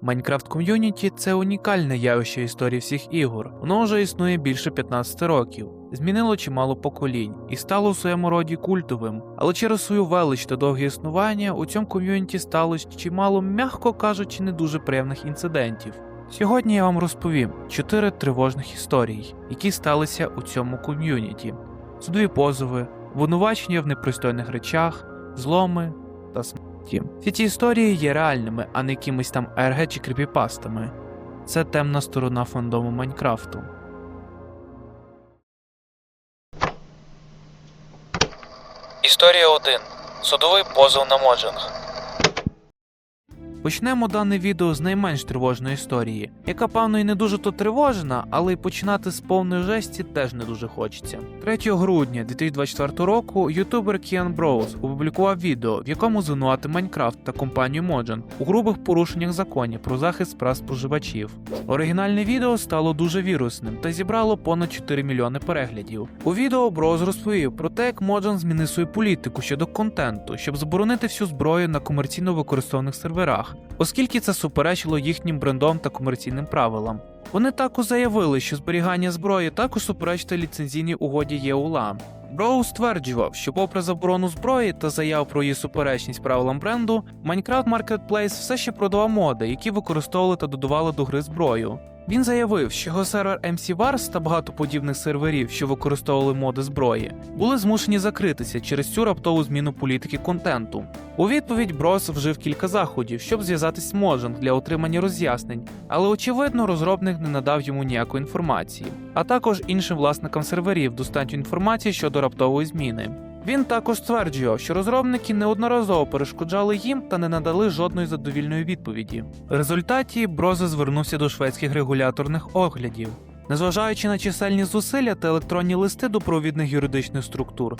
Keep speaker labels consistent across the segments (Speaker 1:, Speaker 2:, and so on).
Speaker 1: Майнкрафт ком'юніті це унікальне явище історії всіх ігор. Воно вже існує більше 15 років, змінило чимало поколінь і стало у своєму роді культовим. Але через свою велич та довге існування у цьому ком'юніті сталося чимало, м'яко кажучи, не дуже приємних інцидентів. Сьогодні я вам розповім чотири тривожних історії, які сталися у цьому ком'юніті: судові позови, винувачення в непристойних речах, зломи та смерті. Всі ці історії є реальними, а не якимись там РГ чи кріпіпастами. Це темна сторона фандому Майнкрафту. Історія 1. Судовий позов на моджинг. Почнемо дане відео з найменш тривожної історії, яка певно і не дуже то тривожна, але й починати з повної жесті теж не дуже хочеться. 3 грудня 2024 року ютубер Кіан Броуз опублікував відео, в якому звинуватив Майнкрафт та компанію Mojang у грубих порушеннях законів про захист прав споживачів. Оригінальне відео стало дуже вірусним та зібрало понад 4 мільйони переглядів. У відео Броуз розповів про те, як Mojang змінив свою політику щодо контенту, щоб заборонити всю зброю на комерційно використованих серверах оскільки це суперечило їхнім брендом та комерційним правилам. Вони також заявили, що зберігання зброї також суперечить ліцензійній угоді ЄУЛА. Броу стверджував, що попри заборону зброї та заяв про її суперечність правилам бренду, Minecraft Marketplace все ще продавав моди, які використовували та додавали до гри зброю. Він заявив, що його сервер MC Wars та багато подібних серверів, що використовували моди зброї, були змушені закритися через цю раптову зміну політики контенту. У відповідь Брос вжив кілька заходів, щоб зв'язатись з Mojang для отримання роз'яснень, але очевидно розробник не надав йому ніякої інформації, а також іншим власникам серверів достатньо інформації щодо раптової зміни. Він також стверджував, що розробники неодноразово перешкоджали їм та не надали жодної задовільної відповіді. В результаті Брозе звернувся до шведських регуляторних оглядів. Незважаючи на чисельні зусилля та електронні листи до провідних юридичних структур,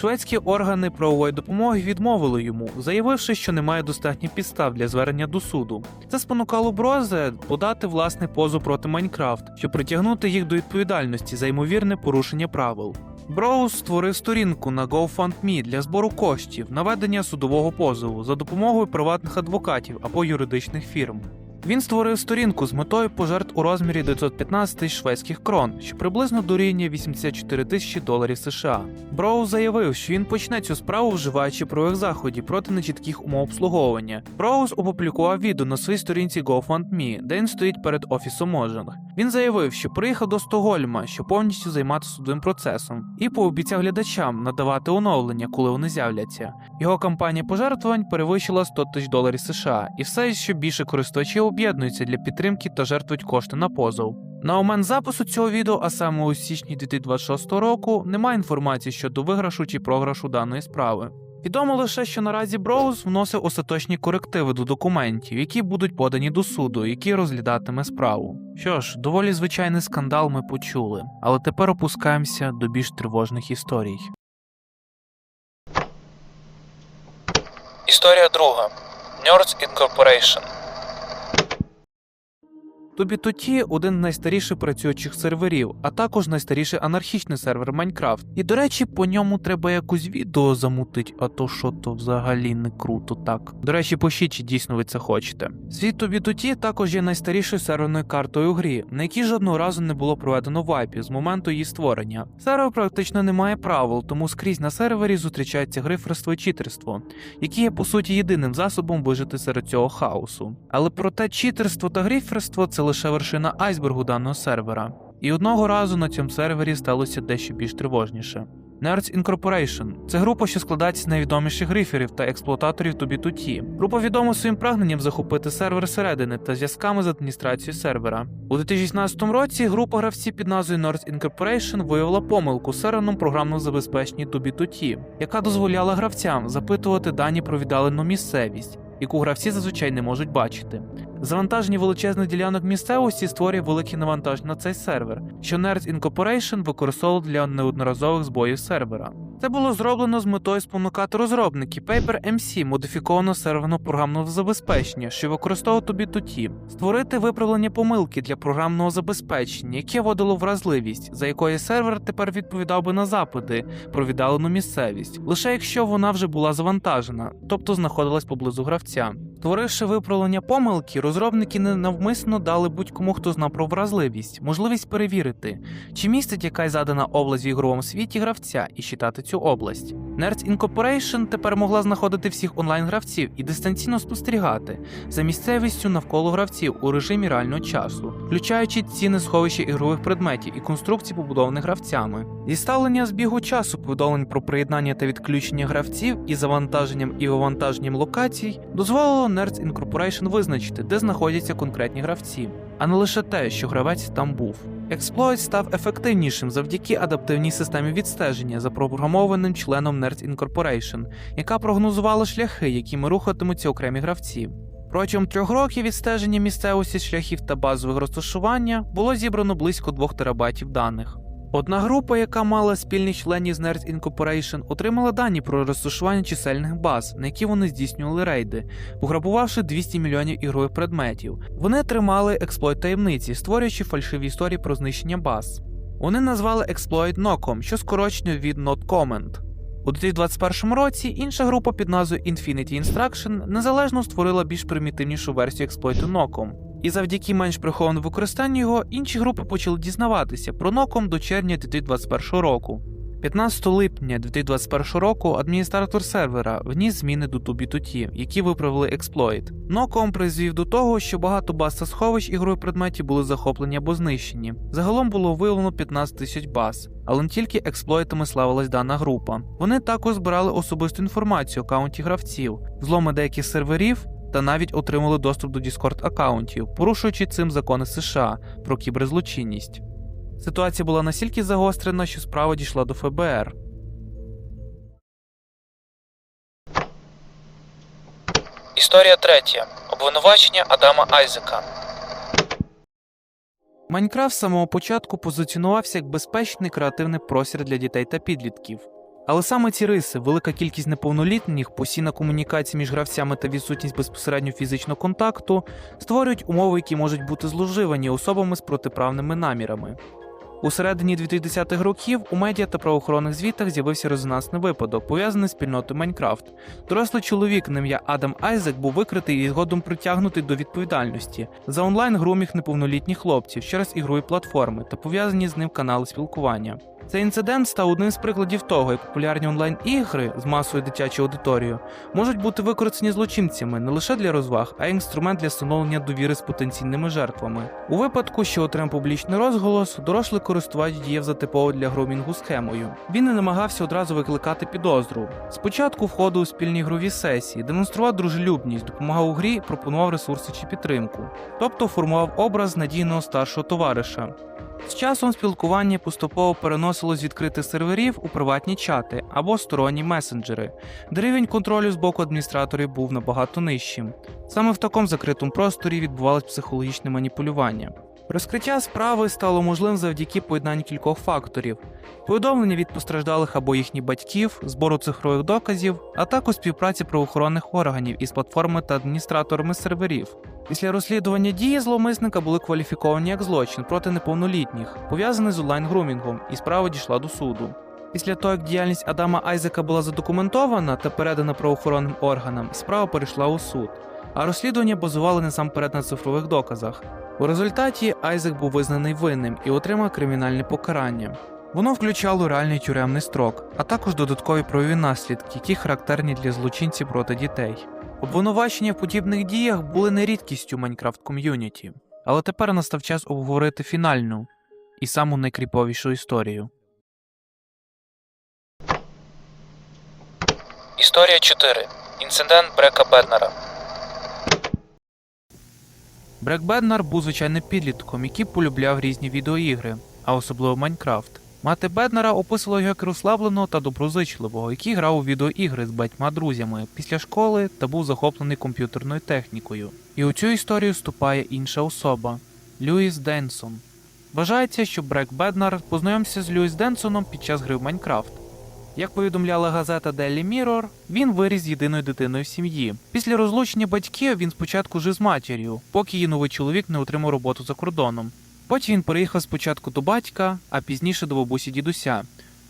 Speaker 1: шведські органи правової допомоги відмовили йому, заявивши, що немає достатньо підстав для звернення до суду. Це спонукало Брозе подати власний позов проти Майнкрафт, щоб притягнути їх до відповідальності за ймовірне порушення правил. Броуз створив сторінку на GoFundMe для збору коштів на ведення судового позову за допомогою приватних адвокатів або юридичних фірм. Він створив сторінку з метою пожертв у розмірі 915 тисяч шведських крон, що приблизно дорівнює 84 тисячі доларів США. Броуз заявив, що він почне цю справу, вживаючи правових заходів проти нечітких умов обслуговування. Броуз опублікував відео на своїй сторінці GoFundMe, де він стоїть перед офісом Mojang. Він заявив, що приїхав до Стокгольма, щоб повністю займатися судовим процесом, і пообіцяв глядачам надавати оновлення, коли вони з'являться. Його кампанія пожертвувань перевищила 100 тисяч доларів США, і все ще більше користувачів об'єднуються для підтримки та жертвують кошти на позов. На момент запису цього відео, а саме у січні 2026 року, немає інформації щодо виграшу чи програшу даної справи. Відомо лише, що наразі Броуз вносив остаточні корективи до документів, які будуть подані до суду, який розглядатиме справу. Що ж, доволі звичайний скандал ми почули, але тепер опускаємося до більш тривожних історій. Історія друга. Nerds Incorporation Тубі-Туті – один з найстаріших працюючих серверів, а також найстаріший анархічний сервер Майнкрафт. І до речі, по ньому треба якось відео замутить, а то що то взагалі не круто так. До речі, пишіть, чи дійсно ви це хочете. Світ Тубі-Туті також є найстарішою серверною картою у грі, на якій жодного разу не було проведено вайпів з моменту її створення. Сервер практично не має правил, тому скрізь на сервері зустрічається гриферство і читерство, які є по суті єдиним засобом вижити серед цього хаосу. Але проте читерство та гриферство це лише вершина айсбергу даного сервера. І одного разу на цьому сервері сталося дещо більш тривожніше. Nerds Incorporation – це група, що складається з найвідоміших гриферів та експлуататорів Тубі-Туті. Група відома своїм прагненням захопити сервер середини та зв'язками з адміністрацією сервера. У 2016 році група гравців під назвою Nerds Incorporation виявила помилку в серверному програмному забезпеченні Тубі-Туті, яка дозволяла гравцям запитувати дані про віддалену місцевість, яку гравці зазвичай не можуть бачити. Завантаження величезних ділянок місцевості створює великий навантаж на цей сервер, що Nerds Incorporation використовував для неодноразових збоїв сервера. Це було зроблено з метою спонукати розробників PaperMC модифікованого серверного програмного забезпечення, що використовував тобі туті, створити виправлення помилки для програмного забезпечення, яке вводило вразливість, за якою сервер тепер відповідав би на запити про віддалену місцевість, лише якщо вона вже була завантажена, тобто знаходилась поблизу гравця. Створивши виправлення помилки, розробники не навмисно дали будь-кому, хто знав про вразливість, можливість перевірити, чи містить якась задана область в ігровому світі гравця і читати цю область. Nerds Incorporation тепер могла знаходити всіх онлайн-гравців і дистанційно спостерігати за місцевістю навколо гравців у режимі реального часу, включаючи ціни сховища ігрових предметів і конструкцій, побудованих гравцями. Діставлення збігу часу повідомлень про приєднання та відключення гравців із завантаженням і вивантаженням локацій дозволило Nerds Incorporation визначити, де знаходяться конкретні гравці, а не лише те, що гравець там був. Експлойт став ефективнішим завдяки адаптивній системі відстеження, запрограмованим членом Nerds Incorporation, яка прогнозувала шляхи, якими рухатимуться окремі гравці. Протягом трьох років відстеження місцевості шляхів та базових розташування було зібрано близько 2 терабайтів даних. Одна група, яка мала спільних членів з Nerds Incorporation, отримала дані про розташування чисельних баз, на які вони здійснювали рейди, пограбувавши 200 мільйонів ігрових предметів. Вони тримали експлойт таємниці, створюючи фальшиві історії про знищення баз. Вони назвали експлойт ноком, що скорочено від Not Comment. У 2021 році інша група під назвою Infinity Instruction незалежно створила більш примітивнішу версію експлойту ноком. І завдяки менш прихованому використанню його інші групи почали дізнаватися про ноком до червня 2021 року. 15 липня 2021 року адміністратор сервера вніс зміни до TubiTuті, які виправили експлойт. Ноком призвів до того, що багато баз та сховищ ігрових предметів були захоплені або знищені. Загалом було виявлено 15 тисяч баз, але не тільки експлойтами славилась дана група. Вони також збирали особисту інформацію аккаунтів гравців, взломи деяких серверів та навіть отримали доступ до Discord аккаунтів, порушуючи цим закони США про кіберзлочинність. Ситуація була настільки загострена, що справа дійшла до ФБР. Історія третя. Обвинувачення Адама Айзека. Майнкрафт з самого початку позиціонувався як безпечний креативний простір для дітей та підлітків. Але саме ці риси, велика кількість неповнолітніх, постійна комунікація між гравцями та відсутність безпосередньо фізичного контакту створюють умови, які можуть бути зловживані особами з протиправними намірами. У середині 2010-х років у медіа та правоохоронних звітах з'явився резонансний випадок, пов'язаний з спільнотою Майнкрафт. Дорослий чоловік на ім'я Адам Айзек був викритий і згодом притягнутий до відповідальності за онлайн грумінг неповнолітніх хлопців через ігрові платформи та пов'язані з ним канали спілкування. Цей інцидент став одним з прикладів того, як популярні онлайн-ігри з масовою дитячою аудиторією можуть бути використані злочинцями не лише для розваг, а й інструмент для встановлення довіри з потенційними жертвами. У випадку, що отримав публічний розголос, дорослий користувач діяв за типово для громінгу схемою. Він не намагався одразу викликати підозру. Спочатку входив у спільні ігрові сесії, демонстрував дружелюбність, допомагав у грі, пропонував ресурси чи підтримку, тобто формував образ надійного старшого товариша. З часом спілкування поступово переносилось з відкритих серверів у приватні чати або сторонні месенджери, де рівень контролю з боку адміністраторів був набагато нижчим. Саме в такому закритому просторі відбувалось психологічне маніпулювання. Розкриття справи стало можливим завдяки поєднанню кількох факторів: повідомлення від постраждалих або їхніх батьків, збору цифрових доказів, а також співпраці правоохоронних органів із платформи та адміністраторами серверів. Після розслідування дії зловмисника були кваліфіковані як злочин проти неповнолітніх, пов'язаний з онлайн-грумінгом, і справа дійшла до суду. Після того, як діяльність Адама Айзека була задокументована та передана правоохоронним органам, справа перейшла у суд, а розслідування базували насамперед на цифрових доказах. У результаті Айзек був визнаний винним і отримав кримінальне покарання. Воно включало реальний тюремний строк, а також додаткові правові наслідки, які характерні для злочинців проти дітей. Обвинувачення в подібних діях були не рідкістю Майнкрафт ком'юніті, але тепер настав час обговорити фінальну і саму найкріповішу історію. Історія 4. Інцидент Брека Беднера. Брек Беднер був звичайним підлітком, який полюбляв різні відеоігри, а особливо Майнкрафт. Мати Беднера описувала його як розслабленого та доброзичливого, який грав у відеоігри з батьма друзями після школи та був захоплений комп'ютерною технікою. І у цю історію вступає інша особа Льюіс Денсон. Вважається, що Брек Беднер познайомився з Льюіс Денсоном під час гри в Майнкрафт. Як повідомляла газета Daily Mirror, він виріс єдиною дитиною в сім'ї. Після розлучення батьків він спочатку жив з матір'ю, поки її новий чоловік не отримав роботу за кордоном. Потім він переїхав спочатку до батька, а пізніше до бабусі дідуся.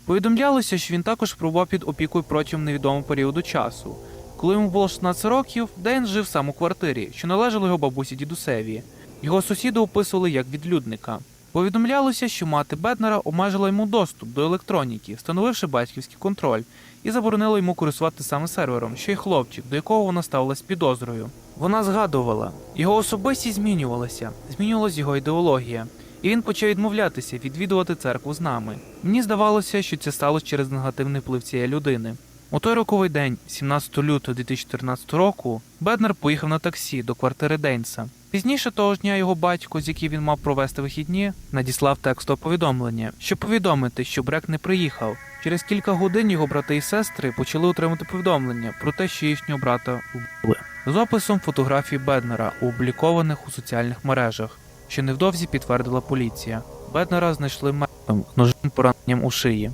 Speaker 1: Повідомлялося, що він також пробував під опікою протягом невідомого періоду часу. Коли йому було 16 років, Дейн жив сам у квартирі, що належала його бабусі дідусеві. Його сусіди описували як відлюдника. Повідомлялося, що мати Беднера обмежила йому доступ до електроніки, встановивши батьківський контроль, і заборонила йому користувати саме сервером, що й хлопчик, до якого вона ставилась підозрою. Вона згадувала, його особистість змінювалася, змінювалась його ідеологія, і він почав відмовлятися відвідувати церкву з нами. Мені здавалося, що це сталося через негативний вплив цієї людини. У той роковий день, 17 лютого 2014 року, Беднер поїхав на таксі до квартири Дейнса. Пізніше того ж дня його батько, з яким він мав провести вихідні, надіслав текстове повідомлення, щоб повідомити, що Брек не приїхав. Через кілька годин його брати і сестри почали отримати повідомлення про те, що їхнього брата вбили. З описом фотографій Беднера, опублікованих у соціальних мережах, що невдовзі підтвердила поліція. Беднера знайшли мертвим ножем пораненням у шиї.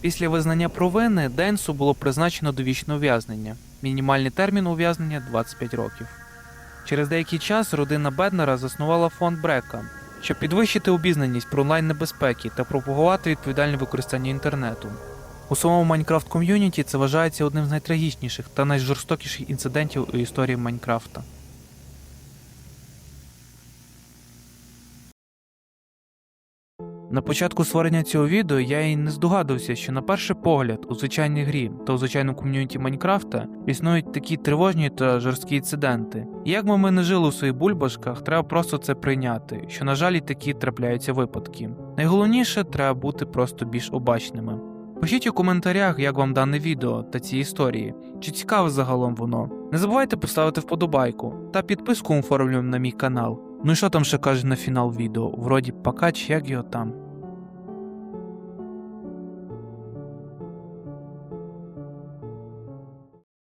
Speaker 1: Після визнання провини Денсу було призначено довічне ув'язнення. Мінімальний термін ув'язнення 25 років. Через деякий час родина Беднера заснувала фонд Брека, щоб підвищити обізнаність про онлайн небезпеки та пропагувати відповідальне використання інтернету. У самому Майнкрафт ком'юніті це вважається одним з найтрагічніших та найжорстокіших інцидентів у історії Майнкрафта. На початку створення цього відео я і не здогадувався, що на перший погляд у звичайній грі та у звичайному ком'юніті Майнкрафта існують такі тривожні та жорсткі інциденти. І як би ми не жили у своїх бульбашках, треба просто це прийняти, що на жаль і такі трапляються випадки. Найголовніше треба бути просто більш обачними. Пишіть у коментарях, як вам дане відео та ці історії, чи цікаве загалом воно. Не забувайте поставити вподобайку та підписку оформлюємо на мій канал. Ну і що там ще каже на фінал відео? Вроді покач, як його там.